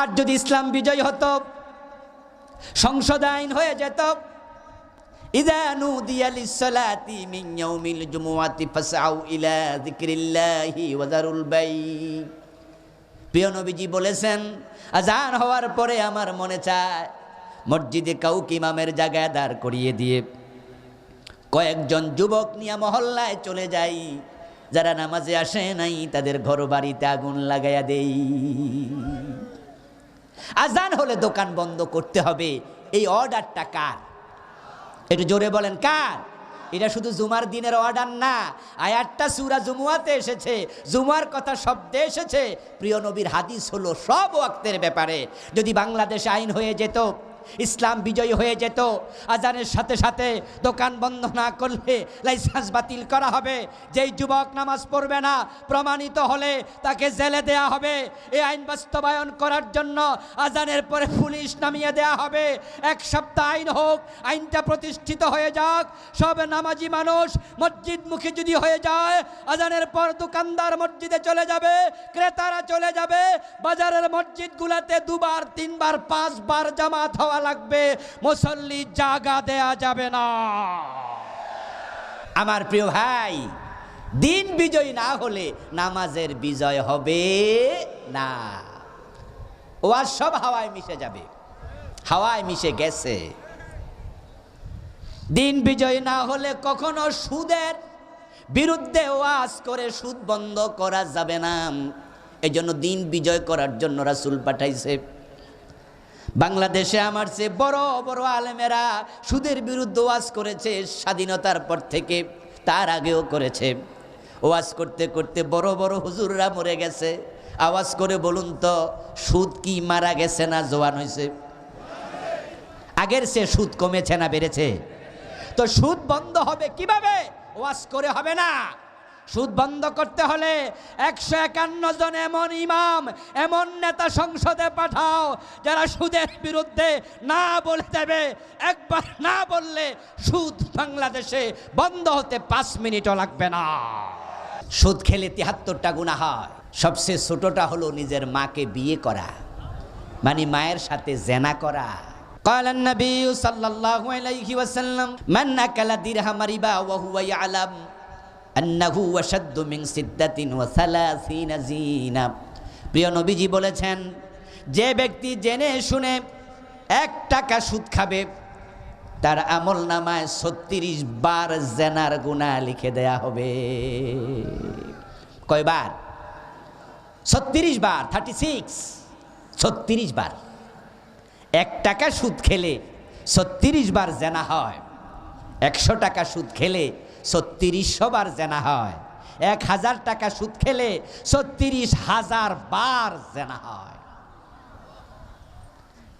আর যদি ইসলাম বিজয় হতো সংসদ আইন হয়ে যেত ইদানু দিয়ালি সলাতি মিন ইয়াউমিল ইলা যিকরিল্লাহি ওয়া বাই প্রিয় বলেছেন, আজান হওয়ার পরে আমার মনে চায়, মসজিদে কাউকে ইমামের জায়গায় দাঁড় করিয়ে দিয়ে কয়েকজন যুবক নিয়ে মহল্লায় চলে যাই, যারা নামাজে আসে নাই, তাদের ঘর বাড়িতে আগুন লাগাইয়া দেই। আজান হলে দোকান বন্ধ করতে হবে। এই অর্ডারটা কার? একটু জোরে বলেন, কার? এটা শুধু জুমার দিনের অর্ডার না, আয়াতটা সুরা জুমুয়াতে এসেছে। জুমার কথা শব্দে এসেছে। প্রিয় নবীর হাদিস হলো সব ওয়াক্তের ব্যাপারে। যদি বাংলাদেশে আইন হয়ে যেত ইসলাম বিজয়ী হয়ে যেত। আজানের সাথে সাথে দোকান বন্ধ না করলে লাইসেন্স বাতিল করা হবে। যেই যুবক নামাজ পড়বে না, প্রমাণিত হলে তাকে জেলে দেয়া হবে। এই আইন বাস্তবায়ন করার জন্য আজানের পরে পুলিশ নামিয়ে দেয়া হবে। এক সপ্তাহ আইন হোক, আইনটা প্রতিষ্ঠিত হয়ে যাক। সব নামাজি মানুষ মসজিদ মুখী যদি হয়ে যায়, আজানের পর দোকানদার মসজিদে চলে যাবে, ক্রেতারা চলে যাবে। বাজারের মসজিদগুলোতে দুবার, তিনবার, পাঁচবার জামাত হওয়া লাগবে, মুসল্লি জাগা দেয়া যাবে না। আমার প্রিয় ভাই, দিন বিজয় না হলে নামাজের বিজয় হবে না। ও আর সব হাওয়ায় মিশে যাবে, হাওয়ায় মিশে গেছে। দিন বিজয় না হলে কখনো সুদের বিরুদ্ধে ওয়াজ করে সুদ বন্ধ করা যাবে না। এই জন্য দিন বিজয় করার জন্য রাসুল পাঠাইছে। বাংলাদেশে আমার চেয়ে বড় বড় আলেমেরা সুদের বিরুদ্ধে ওয়াজ করেছে, স্বাধীনতার পর থেকে তার আগেও করেছে। ওয়াজ করতে করতে বড় বড় হুজুররা মরে গেছে। আওয়াজ করে বলুন তো, সুদ কি মারা গেছে না জোয়ান হয়েছে? আগের সে সুদ কমেছে না বেড়েছে? তো সুদ বন্ধ হবে কীভাবে? ওয়াজ করে হবে না। সুদ বন্ধ করতে হলে একশো একান্ন জন এমন ইমাম এমন নেতা সংসদে পাঠাও যারা সুদের বিরুদ্ধে না বলে দেবে একবার না বললে সুদ বাংলাদেশে বন্ধ হতে পাঁচ মিনিটও লাগবে না সুদ খেলে তিয়াত্তরটা গুণা হয় সবচেয়ে ছোটটা হলো নিজের মাকে বিয়ে করা মানে মায়ের সাথে জেনা করা قال النبي صلى الله عليه وسلم من أكل درهم ربا وهو يعلم আন্নাহু ওয়াসাদ্দু মিং সিদ্দাতিন ওয়া সালাসিনা জিনা। প্রিয় নবীজি বলেছেন, যে ব্যক্তি জেনে শুনে এক টাকা সুদ খাবে, তার আমল নামায় ছত্রিশ বার জেনার গুণা লিখে দেয়া হবে। কয়বার? ছত্রিশ বার, থার্টি সিক্স। ছত্রিশ বার। এক টাকা সুদ খেলে ছত্রিশ বার জেনা হয়, একশো টাকা সুদ খেলে ছত্রিশশো বার জেনা হয়। এক হাজার টাকা সুদ খেলে ছত্রিশ হাজার বার জেনা হয়।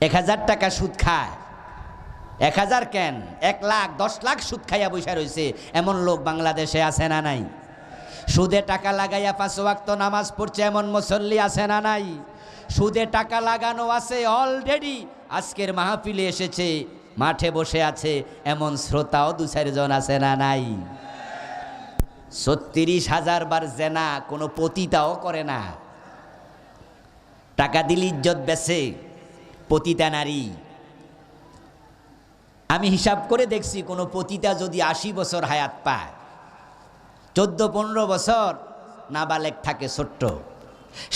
এক হাজার টাকা সুদ খায়। এক হাজার কেন? এক লাখ, দশ লাখ সুদ খাইয়া বসে রয়েছে এমন লোক বাংলাদেশে আছে না নাই? সুদে টাকা লাগাইয়া পাঁচ ওয়াক্ত নামাজ পড়ছে এমন মুসল্লি আছে না নাই? সুদে টাকা লাগানো আছে অলরেডি। আজকের মাহফিলে এসেছে মাঠে বসে আছে এমন শ্রোতাও দু চারজন আছে না নাই? ছত্রিশ হাজার বার জেনা কোনো পতিতাও করে না। টাকা দিল ইজ্জত বেছে পতিতা নারী। আমি হিসাব করে দেখছি কোনো পতিতা যদি আশি বছর হায়াত পায়, চোদ্দ পনেরো বছর নাবালেক থাকে ছোট্ট।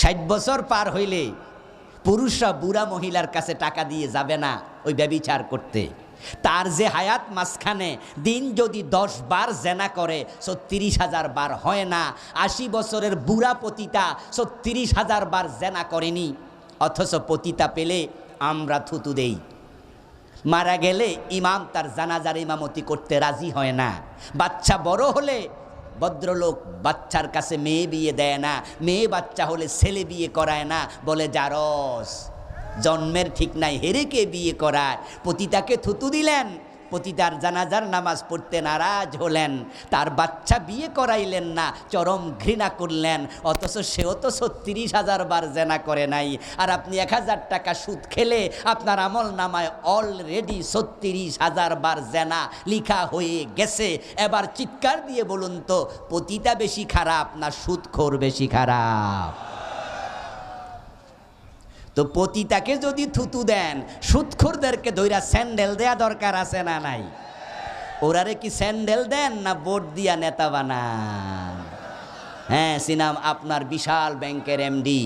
ষাট বছর পার হইলে পুরুষরা বুড়া মহিলার কাছে টাকা দিয়ে যাবে না ওই ব্যবিচার করতে। তার যে হায়াত মাঝখানে দিন যদি দশ বার জেনা করে ছত্রিশ হাজার বার হয় না। আশি বছরের বুড়া পতিতা ছত্রিশ হাজার বার জেনা করেনি, অথচ পতিতা পেলে আমরা থুতু দেই। মারা গেলে ইমাম তার জানাজার ইমামতি করতে রাজি হয় না। বাচ্চা বড় হলে ভদ্রলোক বাচ্চার কাছে মেয়ে বিয়ে দেয় না, মেয়ে বাচ্চা হলে ছেলে বিয়ে করায় না বলে জারস। জন্মের ঠিক নাই, হেরেকে বিয়ে করায়। পতিতাকে থুতু দিলেন পতিতার জানাজার নামাজ পড়তে নারাজ হলেন। তার বাচ্চা বিয়ে করাইলেন না, চরম ঘৃণা করলেন। অথচ সেও তো ছত্রিশ হাজার বার জেনা করে নাই। আর আপনি এক হাজার টাকা সুদ খেলে আপনার আমল নামায় অলরেডি ছত্রিশ হাজার বার জেনা লিখা হয়ে গেছে। এবার চিৎকার দিয়ে বলুন তো, পতিতা বেশি খারাপ না সুদখোর বেশি খারাপ? তো পতিতাকে যদি থুতু দেন, সুৎখোরদেরকে ধইরা স্যান্ডেল দেয়া দরকার আছে না নাই? ওরারে কি স্যান্ডেল দেন না বোর্ড দিয়া নেতা বানান? হ্যাঁ সিনাম আপনার বিশাল ব্যাংকের এমডি,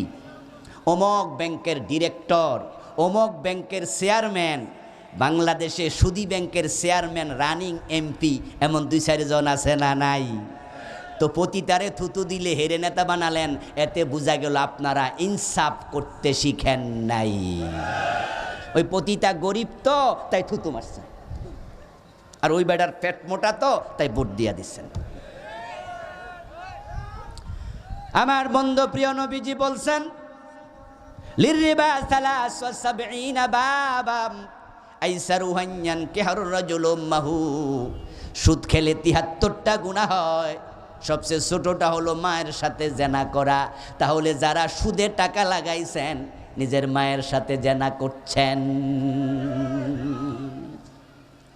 অমক ব্যাংকের ডিরেক্টর, অমক ব্যাংকের চেয়ারম্যান, বাংলাদেশে সুদী ব্যাংকের চেয়ারম্যান, রানিং এমপি, এমন দুই চারজন আছে না নাই? তো পতিতারে থুতু দিলে হেরে নেতা বানালেন, এতে বোঝা গেল আপনারা ইনসাফ করতে শিখেন নাই। ওই পতিতা গরিব তো, তাই থুতু মারছেন আর ওই বেটার পেট মোটা তো, তাই ভোট দিয়া দিচ্ছেন। আমার বন্ধু প্রিয় নবীজি বলছেন বাবাম মাহু। সুদ খেলে তিহাত্তরটা গুণা হয় সবচেয়ে ছোটটা হলো মায়ের সাথে জেনা করা। তাহলে যারা সুদে টাকা লাগাইছেন, নিজের মায়ের সাথে জেনা করছেন।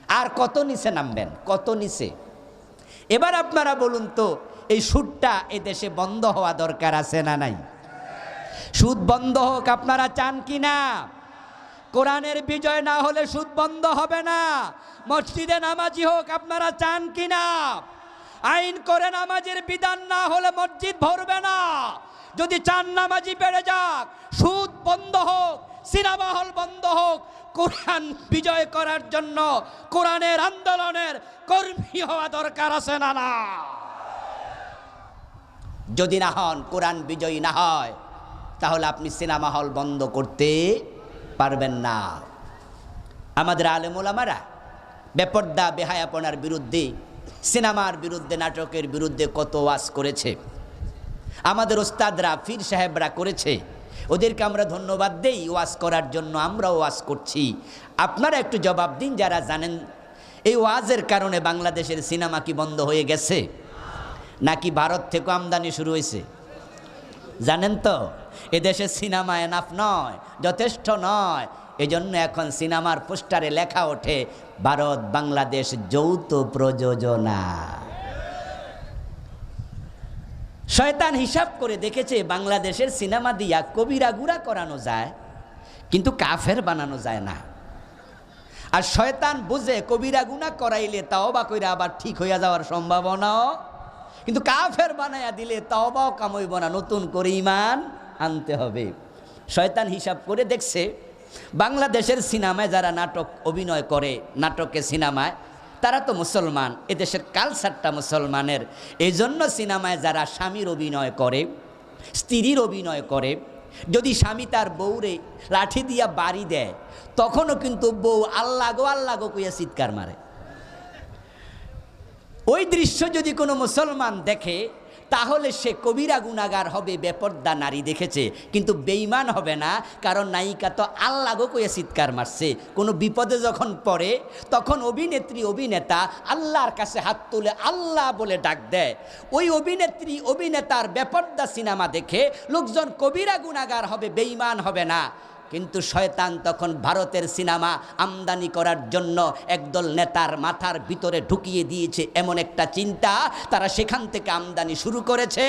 আর কত নিচে নামবেন? কত নিচে? এবার আপনারা বলুন তো, এই সুদটা এ দেশে বন্ধ হওয়া দরকার আছে না নাই? সুদ বন্ধ হোক, আপনারা চান কি না? কোরআনের বিজয় না হলে সুদ বন্ধ হবে না। মসজিদে নামাজি হোক, আপনারা চান কি না? আইন করে নামাজের বিধান না হলে মসজিদ ভরবে না। যদি চান নামাজি বেড়ে যাক, সুদ বন্ধ হোক সিনেমা হল বন্ধ হোক, কোরআন বিজয় করার জন্য কোরআনের আন্দোলনের কর্মী হওয়া দরকার আছে না না? যদি না হন, কোরআন বিজয়ী না হয়, তাহলে আপনি সিনেমা হল বন্ধ করতে পারবেন না। আমাদের আলেমুলামারা বেপর্দা, বেহায়াপনার বিরুদ্ধে সিনেমার বিরুদ্ধে, নাটকের বিরুদ্ধে কত ওয়াজ করেছে? আমাদের ওস্তাদরা ফির সাহেবরা করেছে। ওদেরকে আমরা ধন্যবাদ দেই ওয়াজ করার জন্য, আমরাও ওয়াজ করছি। আপনারা একটু জবাব দিন, যারা জানেন, এই ওয়াজের কারণে বাংলাদেশের সিনেমা কি বন্ধ হয়ে গেছে? নাকি ভারত থেকে আমদানি শুরু হয়েছে? জানেন তো এদেশের সিনেমা এনাফ নয়, যথেষ্ট নয়। এজন্য এখন সিনেমার পোস্টারে লেখা ওঠে ভারত বাংলাদেশ যৌথ প্রযোজনা। শয়তান হিসাব করে দেখেছে বাংলাদেশের সিনেমা দিয়া কবিরা গুড়া করানো যায়, কিন্তু কাফের বানানো যায় না। আর শয়তান বুঝে কবিরা গুণা করাইলে তাও বা কইরা আবার ঠিক হইয়া যাওয়ার সম্ভাবনাও কিন্তু কাফের বানাইয়া দিলে তাও বাও কামইব না, নতুন করে ইমান আনতে হবে। শয়তান হিসাব করে দেখছে বাংলাদেশের সিনেমায় যারা নাটক অভিনয় করে, নাটকে সিনেমায়, তারা তো মুসলমান। এদেশের কালচারটা মুসলমানের। এই জন্য সিনেমায় যারা স্বামীর অভিনয় করে, স্ত্রীর অভিনয় করে, যদি স্বামী তার বউরে লাঠি দিয়া বাড়ি দেয়, তখনও কিন্তু বউ আল্লাহ গো আল্লাহ গো কইয়া চিৎকার মারে। ওই দৃশ্য যদি কোনো মুসলমান দেখে তাহলে সে কবিরা গুণাগার হবে, বেপর্দা নারী দেখেছে। কিন্তু বেইমান হবে না, কারণ নায়িকা তো আল্লাহ গো কইয়া চিৎকার মারছে। কোনো বিপদে যখন পড়ে, তখন অভিনেত্রী, অভিনেতা আল্লাহর কাছে হাত তুলে আল্লাহ বলে ডাক দেয়। ওই অভিনেত্রী, অভিনেতার বেপর্দা সিনেমা দেখে লোকজন কবিরা গুণাগার হবে বেইমান হবে না। কিন্তু শয়তান তখন ভারতের সিনেমা আমদানি করার জন্য একদল নেতার মাথার ভিতরে ঢুকিয়ে দিয়েছে এমন একটা চিন্তা। তারা সেখান থেকে আমদানি শুরু করেছে।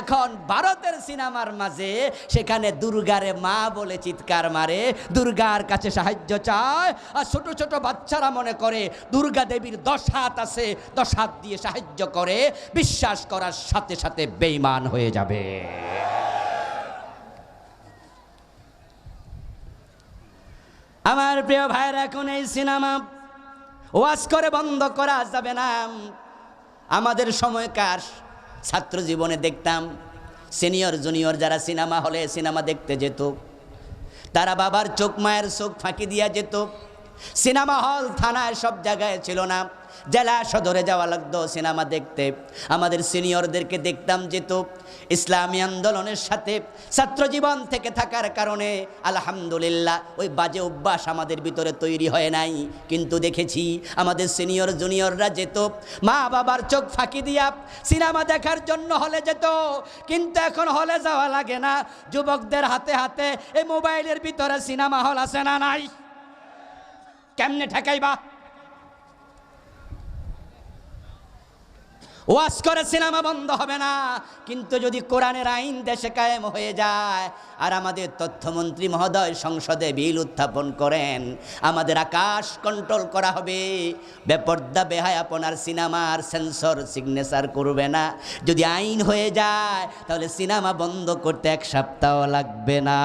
এখন ভারতের সিনেমার মাঝে সেখানে দুর্গারে মা বলে চিৎকার মারে। দুর্গার কাছে সাহায্য চায়। আর ছোট ছোট বাচ্চারা মনে করে, দুর্গা দেবীর দশ হাত আছে, দশ হাত দিয়ে সাহায্য করে। বিশ্বাস করার সাথে সাথে বেইমান হয়ে যাবে। আমার প্রিয় ভাইরা এখন এই সিনেমা ওয়াজ করে বন্ধ করা যাবে না। আমাদের সময়কার ছাত্র জীবনে দেখতাম, সিনিয়র, জুনিয়র যারা সিনেমা হলে সিনেমা দেখতে যেত, তারা বাবার চোখ মায়ের চোখ ফাঁকি দিয়া যেত। সিনেমা হল, থানায় সব জায়গায় ছিল না। জেলা সদরে যাওয়া লাগতো সিনেমা দেখতে। আমাদের সিনিয়রদেরকে দেখতাম যেত ইসলামী আন্দোলনের সাথে ছাত্র জীবন থেকে থাকার কারণে আলহামদুলিল্লাহ ওই বাজে অভ্যাস আমাদের ভিতরে তৈরি হয় নাই। কিন্তু দেখেছি আমাদের সিনিয়র জুনিয়ররা যেত মা বাবার চোখ ফাঁকি দিয়া সিনেমা দেখার জন্য হলে যেত, কিন্তু এখন হলে যাওয়া লাগে না। যুবকদের হাতে হাতে এই মোবাইলের ভিতরে সিনেমা হল আছে না নাই? কেমনে ঠেকাইবা? ওয়াজ করে সিনেমা বন্ধ হবে না। কিন্তু যদি কোরআনের আইন দেশে কায়েম হয়ে যায়, আর আমাদের তথ্যমন্ত্রী মহোদয় সংসদে বিল উত্থাপন করেন, আমাদের আকাশ কন্ট্রোল করা হবে। বেপর্দা বেহায়াপনার সিনেমার সেন্সর সিগনেচার করবে না। যদি আইন হয়ে যায়, তাহলে সিনেমা বন্ধ করতে এক সপ্তাহ লাগবে না।